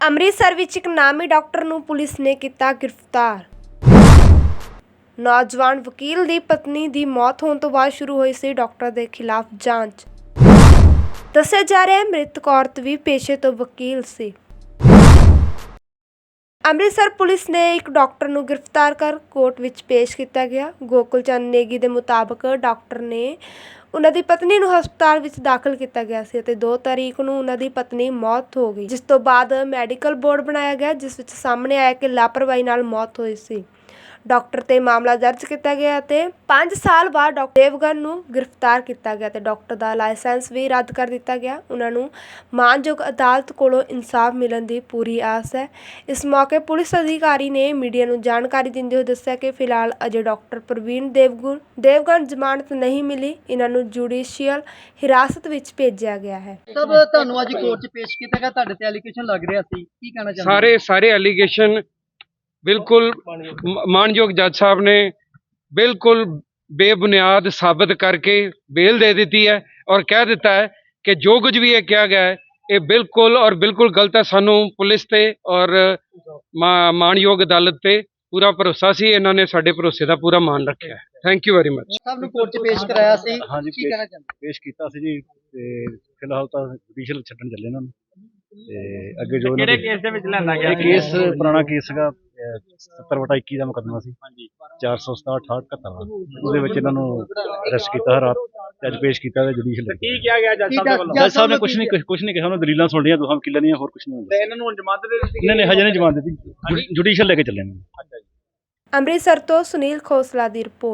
ਅੰਮ੍ਰਿਤਸਰ ਵਿੱਚ ਇੱਕ ਨਾਮੀ ਡਾਕਟਰ ਨੂੰ ਪੁਲਿਸ ਨੇ ਕੀਤਾ ਗ੍ਰਿਫਤਾਰ। ਨੌਜਵਾਨ ਵਕੀਲ ਦੀ ਪਤਨੀ ਦੀ ਮੌਤ ਹੋਣ ਤੋਂ ਬਾਅਦ ਸ਼ੁਰੂ ਹੋਈ ਸੀ ਡਾਕਟਰ ਦੇ ਖਿਲਾਫ ਜਾਂਚ। ਦੱਸਿਆ ਜਾ ਰਿਹਾ ਹੈ, ਮ੍ਰਿਤਕ ਔਰਤ ਵੀ ਪੇਸ਼ੇ ਤੋਂ ਵਕੀਲ ਸੀ। ਅੰਮ੍ਰਿਤਸਰ ਪੁਲਿਸ ਨੇ ਇੱਕ ਡਾਕਟਰ ਨੂੰ ਗ੍ਰਿਫਤਾਰ ਕਰ ਕੋਰਟ ਵਿੱਚ ਪੇਸ਼ ਕੀਤਾ ਗਿਆ। ਗੋਕੁਲ ਚੰਦ ਨੇਗੀ ਦੇ ਮੁਤਾਬਕ ਡਾਕਟਰ ਨੇ ਉਹਨਾਂ ਦੀ ਪਤਨੀ ਨੂੰ ਹਸਪਤਾਲ ਵਿੱਚ ਦਾਖਲ ਕੀਤਾ ਗਿਆ ਸੀ ਅਤੇ 2 ਤਾਰੀਖ ਨੂੰ ਉਹਨਾਂ ਦੀ ਪਤਨੀ ਮੌਤ ਹੋ ਗਈ, ਜਿਸ ਤੋਂ ਬਾਅਦ ਮੈਡੀਕਲ ਬੋਰਡ ਬਣਾਇਆ ਗਿਆ, ਜਿਸ ਵਿੱਚ ਸਾਹਮਣੇ ਆਇਆ ਕਿ ਲਾਪਰਵਾਹੀ ਨਾਲ ਮੌਤ ਹੋਈ ਸੀ। ਡਾਕਟਰ ਤੇ ਮਾਮਲਾ ਦਰਜ ਕੀਤਾ ਗਿਆ ਅਤੇ 5 ਸਾਲ ਬਾਅਦ ਡਾਕਟਰ ਦੇਵਗਨ ਨੂੰ ਗ੍ਰਿਫਤਾਰ ਕੀਤਾ ਗਿਆ ਤੇ ਡਾਕਟਰ ਦਾ ਲਾਇਸੈਂਸ ਵੀ ਰੱਦ ਕਰ ਦਿੱਤਾ ਗਿਆ। ਉਹਨਾਂ ਨੂੰ ਮਾਨਯੋਗ ਅਦਾਲਤ ਕੋਲੋਂ ਇਨਸਾਫ ਮਿਲਣ ਦੀ ਪੂਰੀ ਆਸ ਹੈ। ਇਸ ਮੌਕੇ ਪੁਲਿਸ ਅਧਿਕਾਰੀ ਨੇ ਮੀਡੀਆ ਨੂੰ ਜਾਣਕਾਰੀ ਦਿੰਦੇ ਹੋਏ ਦੱਸਿਆ ਕਿ ਫਿਲਹਾਲ ਅਜੇ ਡਾਕਟਰ ਪ੍ਰਵੀਨ ਦੇਵਗੁਣ ਦੇਵਗਨ ਜ਼ਮਾਨਤ ਨਹੀਂ ਮਿਲੀ। ਇਹਨਾਂ ਨੂੰ ਜੁਡੀਸ਼ੀਅਲ ਹਿਰਾਸਤ ਵਿੱਚ ਭੇਜਿਆ ਗਿਆ ਹੈ। ਸਭ ਤੁਹਾਨੂੰ ਅੱਜ ਕੋਰਟ 'ਚ ਪੇਸ਼ ਕੀਤਾ ਗਿਆ। ਤੁਹਾਡੇ ਤੇ ਐਲੀਗੇਸ਼ਨ ਲੱਗ ਰਿਹਾ ਸੀ। ਕੀ ਕਹਿਣਾ ਚਾਹੁੰਦੇ ਸਾਰੇ ਸਾਰੇ ਐਲੀਗੇਸ਼ਨ ਬਿਲਕੁਲ ਮ- ਮਾਣਯੋਗ ਜੱਜ ਸਾਹਿਬ ਨੇ ਬਿਲਕੁਲ ਬੇਬੁਨਿਆਦ ਸਾਬਤ ਕਰਕੇ ਬੇਲ ਦੇ ਦਿੱਤੀ ਹੈ ਔਰ ਕਹਿ ਦਿੱਤਾ ਹੈ ਕਿ ਜੋ ਕੁਝ ਵੀ ਇਹ ਕਿਹਾ ਗਿਆ ਹੈ ਇਹ ਬਿਲਕੁਲ ਔਰ ਬਿਲਕੁਲ ਗਲਤ ਹੈ। ਸਾਨੂੰ ਪੁਲਿਸ ਤੇ ਔਰ ਮਾ- ਮਾਣਯੋਗ ਅਦਾਲਤ ਤੇ ਪੂਰਾ ਭਰੋਸਾ ਸੀ। ਇਹਨਾਂ ਨੇ ਸਾਡੇ ਭਰੋਸੇ ਦਾ ਪੂਰਾ ਮਾਣ ਰੱਖਿਆ ਥੈਂਕ ਯੂ ਵੈਰੀ ਮਚ ਸਭ ਨੂੰ ਕੋਰਟ 'ਚ ਪੇਸ਼ ਕਰਾਇਆ ਸੀ। ਕੀ ਕਹਿਣਾ ਚਾਹੁੰਦੇ? ਪੇਸ਼ ਕੀਤਾ ਸੀ ਜੀ ਤੇ ਫਿਲਹਾਲ ਤਾਂ ਜੁਡੀਸ਼ੀਅਲ ਛੱਡਣ ਚੱਲੇ ਇਹਨਾਂ ਨੂੰ ਤੇ ਅੱਗੇ ਜੋ ਕਿਹੜੇ ਕੇਸ ਦੇ ਵਿੱਚ ਲੈਣਾ ਗਿਆ ਇਹ ਕੇਸ ਪੁਰਾਣਾ ਕੇਸ ਸੀਗਾ। 70 ਵਟਾ 21 ਦਾ ਮੁਕੱਦਮਾ ਸੀ। ਹਾਂਜੀ। 467 68 ਦਾ ਉਹਦੇ ਵਿੱਚ ਇਹਨਾਂ ਨੂੰ ਅਰੈਸਟ ਕੀਤਾ ਹੈ ਰਾਤ। ਤੇ ਅੱਜ ਪੇਸ਼ ਕੀਤਾ ਹੈ ਜੁਡੀਸ਼ੀਅਲ ਕੀ ਕਿਹਾ ਗਿਆ ਜੱਜ ਸਾਹਿਬ ਦੇ ਵੱਲੋਂ? ਜੱਜ ਸਾਹਿਬ ਨੇ ਕੁਝ ਨਹੀਂ ਕੁਝ ਨਹੀਂ ਕਿਹਾ ਉਹਨਾਂ ਦਲੀਲਾਂ ਸੁਣ ਲਈਆਂ ਦੋਹਾਂ ਵਕੀਲਾਂ ਦੀਆਂ ਹੋਰ ਕੁਝ ਨਹੀਂ ਹੁੰਦਾ। ਇਹਨਾਂ ਨੂੰ ਜ਼ਮਾਨਤ ਦੇ ਦਿੱਤੀ ਨਹੀਂ ਨਹੀਂ ਹਜੇ ਨਹੀਂ ਜਮਾਨ ਦਿੱਤੀ। ਜੁਡੀਸ਼ੀਅਲ ਲੈ ਕੇ ਚੱਲੇ ਨੇ। ਅੰਮ੍ਰਿਤਸਰ ਤੋਂ ਸੁਨੀਲ ਖੋਸਲਾ ਦੀ ਰਿਪੋਰਟ।